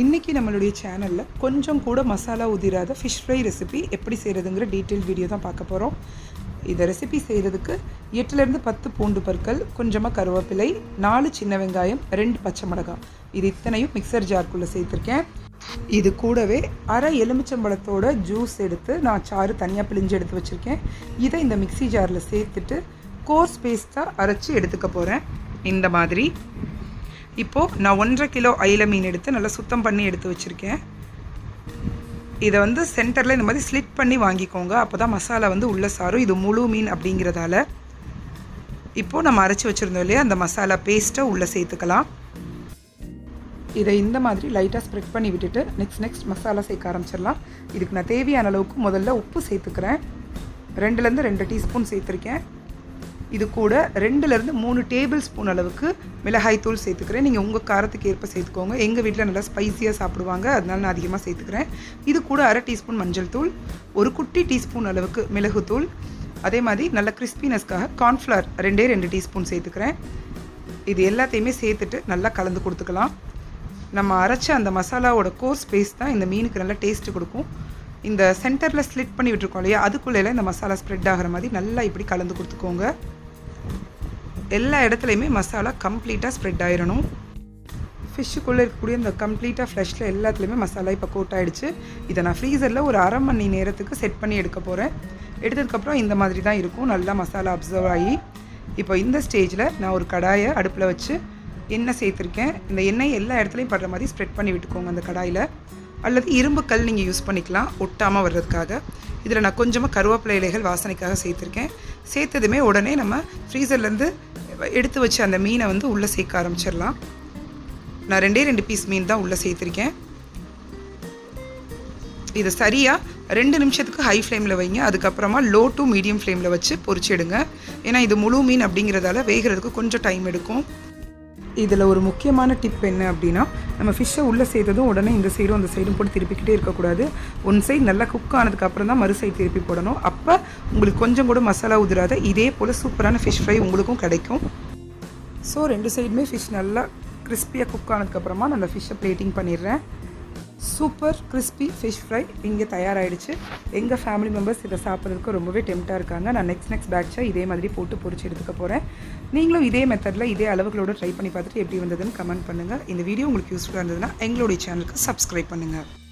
இன்றைக்கி நம்மளுடைய சேனலில் கொஞ்சம் கூட மசாலா உதிராத ஃபிஷ் ஃப்ரை ரெசிபி எப்படி செய்கிறதுங்கிற டீட்டெயில் வீடியோ தான் பார்க்க போகிறோம் இந்த ரெசிபி செய்கிறதுக்கு எட்டுலேருந்து பத்து பூண்டு பற்கள் கொஞ்சமாக கருவேப்பிலை நாலு சின்ன வெங்காயம் ரெண்டு பச்சை மிளகாய். இது இத்தனையும் மிக்சர் ஜார்க்குள்ளே சேர்த்துருக்கேன். இது கூடவே அரை எலுமிச்சம்பழத்தோட ஜூஸ் எடுத்து நான் சாறு தனியாக பிழிஞ்சு எடுத்து வச்சுருக்கேன். இதை இந்த மிக்ஸி ஜாரில் சேர்த்துட்டு கோர்ஸ் பேஸ்ட்டாக அரைச்சி எடுத்துக்க போகிறேன் இந்த மாதிரி இப்போது நான் ஒன்றரை கிலோ அயில மீன் எடுத்து நல்லா சுத்தம் பண்ணி எடுத்து வச்சுருக்கேன். இதை வந்து சென்டரில் இந்த மாதிரி ஸ்லிட் பண்ணி வாங்கிக்கோங்க. அப்போ தான் மசாலா வந்து உள்ளே சாரும். இது முழு மீன் அப்படிங்கிறதால. இப்போது நம்ம அரைச்சி வச்சுருந்தோம் இல்லையா? அந்த மசாலா பேஸ்ட்டை உள்ளே சேர்த்துக்கலாம். இதை இந்த மாதிரி லைட்டாக ஸ்ப்ரெட் பண்ணி விட்டுட்டு நெக்ஸ்ட் நெக்ஸ்ட் மசாலா சேர்க்க ஆரம்பிச்சிடலாம். இதுக்கு நான் தேவையான அளவுக்கு முதல்ல உப்பு சேர்த்துக்கிறேன். ரெண்டுலேருந்து ரெண்டு டீஸ்பூன் சேர்த்துருக்கேன். இது கூட ரெண்டுலேருந்து மூணு டேபிள் ஸ்பூன் அளவுக்கு மிளகாய் தூள் சேர்த்துக்கிறேன். நீங்கள் உங்கள் காரத்துக்கு ஏற்ப சேர்த்துக்கோங்க. எங்கள் வீட்டில் நல்லா ஸ்பைஸியாக சாப்பிடுவாங்க. அதனால நான் அதிகமாக சேர்த்துக்கிறேன். இது கூட அரை டீஸ்பூன் மஞ்சள் தூள் ஒரு குட்டி டீஸ்பூன் அளவுக்கு மிளகுத்தூள் அதே மாதிரி நல்ல கிறிஸ்பினஸ்க்காக கார்ன்ஃப்ளவர் ரெண்டே ரெண்டு டீஸ்பூன் சேர்த்துக்கிறேன். இது எல்லாத்தையுமே சேர்த்துட்டு நல்லா கலந்து கொடுத்துக்கலாம். நம்ம அரைச்ச அந்த மசாலாவோட கோர்ஸ் பேஸ்ட் தான் இந்த மீனுக்கு நல்லா டேஸ்ட்டு கொடுக்கும். இந்த சென்டரில் ஸ்லிட் பண்ணி விட்டுருக்கோம் இல்லையா? அதுக்குள்ளே இந்த மசாலா ஸ்ப்ரெட் ஆகிற மாதிரி நல்லா இப்படி கலந்து கொடுத்துக்கோங்க. எல்லா இடத்துலையுமே மசாலா கம்ப்ளீட்டாக ஸ்ப்ரெட் ஆயிடணும் ஃபிஷ்ஷுக்குள்ளே இருக்கக்கூடிய இந்த கம்ப்ளீட்டாக ஃப்ரெஷ்ஷில் எல்லாத்துலேயுமே மசாலா இப்போ கோட் ஆகிடுச்சு இதை நான் ஃப்ரீசரில் ஒரு அரை மணி நேரத்துக்கு செட் பண்ணி எடுக்க போகிறேன் எடுத்ததுக்கப்புறம் இந்த மாதிரி தான் இருக்கும். நல்லா மசாலா அப்சர்வ் ஆகி இப்போ இந்த ஸ்டேஜில் நான் ஒரு கடாயை அடுப்பில் வச்சு எண்ணெய் சேர்த்துருக்கேன். இந்த எண்ணெய் எல்லா இடத்துலையும் படுற மாதிரி ஸ்ப்ரெட் பண்ணி விட்டுக்கோங்க அந்த கடாயில். அல்லது இரும்பு கல் நீங்கள் யூஸ் பண்ணிக்கலாம் ஒட்டாமல் வர்றதுக்காக. இதில் நான் கொஞ்சமாக கருவேப்பிலை இலைகள் வாசனைக்காக சேர்த்துருக்கேன். சேர்த்ததுமே உடனே நம்ம ஃப்ரீசர்லேருந்து எடுத்து வச்ச அந்த மீனை வந்து உள்ளே சேர்க்க ஆரம்பிச்சிடலாம். நான் ரெண்டே ரெண்டு பீஸ் மீன் தான் உள்ளே சேர்த்துருக்கேன். இதை சரியாக ரெண்டு நிமிஷத்துக்கு ஹை ஃப்ளேமில் வைங்க. அதுக்கப்புறமா லோ டு மீடியம் ஃப்ளேமில் வச்சு பொறிச்சிடுங்க ஏன்னா இது முழு மீன் அப்படிங்கிறதால வேகிறதுக்கு கொஞ்சம் டைம் எடுக்கும். இதில் ஒரு முக்கியமான டிப் என்ன அப்படின்னா நம்ம ஃபிஷ்ஷை உள்ளே செய்ததும் உடனே இந்த சைடும் அந்த சைடும் போட்டு திருப்பிக்கிட்டே இருக்கக்கூடாது. ஒன் சைடு நல்லா குக் ஆனதுக்கப்புறம் தான் மறு சைடு திருப்பி போடணும். அப்போ உங்களுக்கு கொஞ்சம் கூட மசாலா உதிராத இதே போல் சூப்பரான ஃபிஷ் ஃப்ரை உங்களுக்கும் கிடைக்கும். ஸோ ரெண்டு சைடுமே ஃபிஷ் நல்லா கிறிஸ்பியாக குக் ஆனதுக்கப்புறமா நான் அந்த ஃபிஷ்ஷை பிளேட்டிங் பண்ணிடுறேன். சூப்பர் கிறிஸ்பி ஃபிஷ் ஃப்ரை இங்கே தயாராகிடுச்சு எங்கள் ஃபேமிலி மெம்பர்ஸ் இதை சாப்பிட்றதுக்கு ரொம்பவே டெம்ட்டாக இருக்காங்க. நான் நெக்ஸ்ட் நெக்ஸ்ட் பேட்சாக இதே மாதிரி போட்டு பொறிச்சு எடுத்துக்க போகிறேன் நீங்களும் இதே மெத்தடில் இதே அளவுகளோட ட்ரை பண்ணி பார்த்துட்டு எப்படி வந்ததுன்னு கமெண்ட் பண்ணுங்கள் இந்த வீடியோ உங்களுக்கு யூஸ்ஃபுல்லாக இருந்ததுன்னா எங்களுடைய சேனலுக்கு சப்ஸ்கிரைப் பண்ணுங்கள்